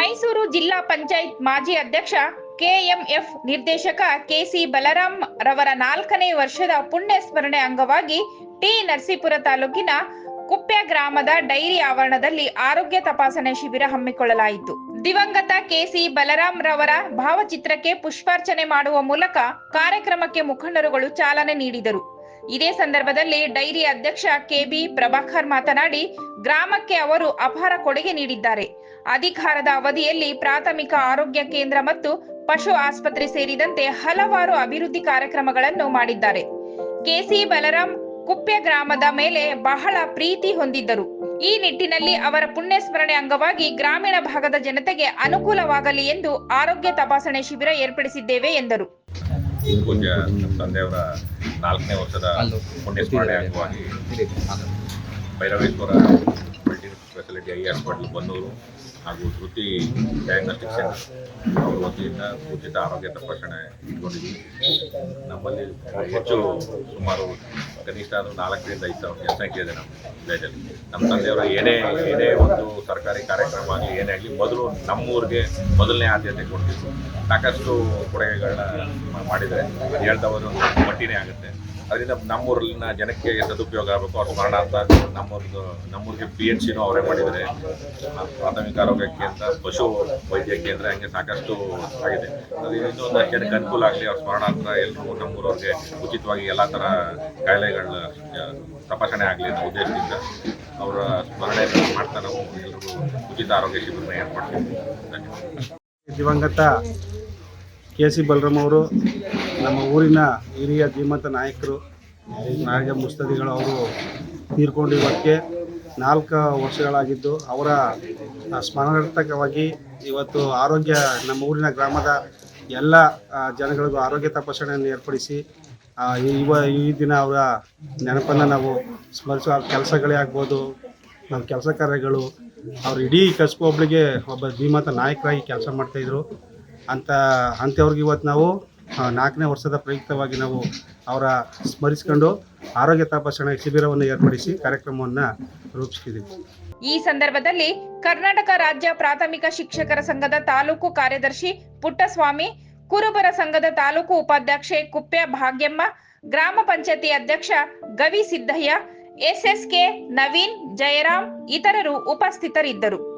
ಮೈಸೂರು ಜಿಲ್ಲಾ ಪಂಚಾಯತ್ ಮಾಜಿ ಅಧ್ಯಕ್ಷ ಕೆಎಂಎಫ್ ನಿರ್ದೇಶಕ ಕೆಸಿ ಬಲರಾಮ್ ರವರ ನಾಲ್ಕನೇ ವರ್ಷದ ಪುಣ್ಯ ಸ್ಮರಣೆ ಅಂಗವಾಗಿ ಟಿ ನರಸೀಪುರ ತಾಲೂಕಿನ ಕುಪ್ಪೆ ಗ್ರಾಮದ ಡೈರಿ ಆವರಣದಲ್ಲಿ ಆರೋಗ್ಯ ತಪಾಸಣೆ ಶಿಬಿರ ಹಮ್ಮಿಕೊಳ್ಳಲಾಯಿತು. ದಿವಂಗತ ಕೆಸಿ ಬಲರಾಮ್ ರವರ ಭಾವಚಿತ್ರಕ್ಕೆ ಪುಷ್ಪಾರ್ಚನೆ ಮಾಡುವ ಮೂಲಕ ಕಾರ್ಯಕ್ರಮಕ್ಕೆ ಮುಖಂಡರುಗಳು ಚಾಲನೆ ನೀಡಿದರು. ಇದೇ ಸಂದರ್ಭದಲ್ಲಿ ಡೈರಿ ಅಧ್ಯಕ್ಷ ಕೆಬಿ ಪ್ರಭಾಕರ್ ಮಾತನಾಡಿ, ಗ್ರಾಮಕ್ಕೆ ಅವರು ಅಪಾರ ಕೊಡುಗೆ ನೀಡಿದ್ದಾರೆ. ಅಧಿಕಾರದ ಅವಧಿಯಲ್ಲಿ ಪ್ರಾಥಮಿಕ ಆರೋಗ್ಯ ಕೇಂದ್ರ ಮತ್ತು ಪಶು ಆಸ್ಪತ್ರೆ ಸೇರಿದಂತೆ ಹಲವಾರು ಅಭಿವೃದ್ಧಿ ಕಾರ್ಯಕ್ರಮಗಳನ್ನು ಮಾಡಿದ್ದಾರೆ. ಕೆಸಿ ಬಲರಾಮ್ ಕುಪ್ಪೆ ಗ್ರಾಮದ ಮೇಲೆ ಬಹಳ ಪ್ರೀತಿ ಹೊಂದಿದ್ದರು. ಈ ನಿಟ್ಟಿನಲ್ಲಿ ಅವರ ಪುಣ್ಯ ಸ್ಮರಣೆ ಅಂಗವಾಗಿ ಗ್ರಾಮೀಣ ಭಾಗದ ಜನತೆಗೆ ಅನುಕೂಲವಾಗಲಿ ಎಂದು ಆರೋಗ್ಯ ತಪಾಸಣೆ ಶಿಬಿರ ಏರ್ಪಡಿಸಿದ್ದೇವೆ ಎಂದರು. ಪೂಜ್ಯ ತಂದೆಯವರ ನಾಲ್ಕನೇ ವರ್ಷದ ಪುಣ್ಯಸ್ಮರಣೆ ಅಂಗವಾಗಿ Bhairaveshwara multi speciality eye hospital Bannur ಹಾಗೂ ಶ್ರುತಿ ಡಯಾಗ್ನೋಸ್ಟಿಕ್ ಸೆಂಟರ್ ಅವ್ರ ವತಿಯಿಂದ ಉಚಿತ ಆರೋಗ್ಯ ತಪಾಸಣೆ ಇಟ್ಕೊಂಡಿದ್ವಿ. ನಮ್ಮಲ್ಲಿ ಹೆಚ್ಚು ಸುಮಾರು ಕನಿಷ್ಠ ಅದು ನಾಲ್ಕರಿಂದ ಐದು ಸಾವಿರ ಜನಸಂಖ್ಯೆ ಇದೆ ನಮ್ಮ ವಿಲೇಜಲ್ಲಿ ನಮ್ಮ ತಂದೆಯವರು ಏನೇ ಏನೇ ಒಂದು ಸರ್ಕಾರಿ ಕಾರ್ಯಕ್ರಮ ಆಗಲಿ, ಏನೇ ಆಗಲಿ, ಮೊದಲು ನಮ್ಮೂರಿಗೆ ಮೊದಲನೇ ಆದ್ಯತೆ ಕೊಡ್ತಿದ್ರು. ಸಾಕಷ್ಟು ಕೊಡುಗೆಗಳನ್ನ ಮಾಡಿದರೆ ಅದು ಒಂದು ಮಟ್ಟಿನೇ ಆಗುತ್ತೆ. ಅದರಿಂದ ನಮ್ಮೂರಲ್ಲಿನ ಜನಕ್ಕೆ ಸದುಪಯೋಗ ಆಗಬೇಕು? ಅವ್ರ ಸ್ಮರಣಾರ್ಥ ನಮ್ಮೂರ್ದು ನಮ್ಮೂರಿಗೆ ಪಿ ಎಚ್ ಸಿನೂ ಅವರೇ ಮಾಡಿದ್ದಾರೆ. ಪ್ರಾಥಮಿಕ ಆರೋಗ್ಯ ಕೇಂದ್ರ, ಪಶು ವೈದ್ಯ ಕೇಂದ್ರ ಹಂಗೆ ಸಾಕಷ್ಟು ಆಗಿದೆ. ಅದರಿಂದ ಒಂದು ಜನಕ್ಕೆ ಅನುಕೂಲ ಆಗಲಿ, ಅವ್ರ ಸ್ಮರಣಾರ್ಥ ಎಲ್ಲರೂ ನಮ್ಮೂರವ್ರಿಗೆ ಉಚಿತವಾಗಿ ಎಲ್ಲ ಥರ ಕಾಯಿಲೆಗಳ ತಪಾಸಣೆ ಆಗಲಿ ಅನ್ನೋ ಉದ್ದೇಶದಿಂದ ಅವರ ಸ್ಮರಣೆ ಮಾಡ್ತಾ ನಾವು ಎಲ್ರಿಗೂ ಉಚಿತ ಆರೋಗ್ಯ ಶಿಬಿರನ ಧನ್ಯವಾದ. ದಿವಂಗತ ಕೆ ಸಿ ಬಲರಾಮ್ ಅವರು ನಮ್ಮ ಊರಿನ ಹಿರಿಯ ಧೀಮಂತ ನಾಯಕರು, ನಾಯಕ ಮುಸ್ತದಿಗಳು ಅವರು ತೀರ್ಕೊಂಡು ಇವತ್ತಿಗೆ ನಾಲ್ಕು ವರ್ಷಗಳಾಗಿದ್ದು ಅವರ ಸ್ಮರಣಾರ್ಥಕವಾಗಿ ಇವತ್ತು ಆರೋಗ್ಯ ನಮ್ಮ ಊರಿನ ಗ್ರಾಮದ ಎಲ್ಲ ಜನಗಳಿಗೂ ಆರೋಗ್ಯ ತಪಾಸಣೆಯನ್ನು ಏರ್ಪಡಿಸಿ ಇವ, ಈ ದಿನ ಅವರ ನೆನಪನ್ನು ನಾವು ಸ್ಮರಿಸುವ ಕೆಲಸಗಳೇ ಆಗ್ಬೋದು. ನಮ್ಮ ಕೆಲಸ ಕಾರ್ಯಗಳು, ಅವ್ರು ಇಡೀ ಕಸ್ಬು ಒಬ್ಬಳಿಗೆ ಒಬ್ಬ ಧೀಮಂತ ನಾಯಕರಾಗಿ ಕೆಲಸ ಮಾಡ್ತಾಯಿದ್ರು ಅಂತ, ಅಂಥವ್ರಿಗೆ ಇವತ್ತು ನಾವು ನಾಲ್ಕನೇ ವರ್ಷದ ಪ್ರಯುಕ್ತವಾಗಿ ನಾವು ಅವರ ಸ್ಮರಿಸಿಕೊಂಡು ಆರೋಗ್ಯ ತಪಾಸಣಾ ಶಿಬಿರವನ್ನು ಏರ್ಪಡಿಸಿ ಕಾರ್ಯಕ್ರಮವನ್ನು ರೂಪಿಸಿದ್ದೀವಿ ಈ ಸಂದರ್ಭದಲ್ಲಿ ಕರ್ನಾಟಕ ರಾಜ್ಯ ಪ್ರಾಥಮಿಕ ಶಿಕ್ಷಕರ ಸಂಘದ ತಾಲೂಕು ಕಾರ್ಯದರ್ಶಿ ಪುಟ್ಟಸ್ವಾಮಿ, ಕುರುಬರ ಸಂಘದ ತಾಲೂಕು ಉಪಾಧ್ಯಕ್ಷೆ ಕುಪ್ಪೆ ಭಾಗ್ಯಮ್ಮ, ಗ್ರಾಮ ಪಂಚಾಯತಿ ಅಧ್ಯಕ್ಷ ಗವಿ ಸಿದ್ದಯ್ಯ, ಎಸ್ಎಸ್ಕೆ ನವೀನ್, ಜಯರಾಮ್, ಇತರರು ಉಪಸ್ಥಿತರಿದ್ದರು.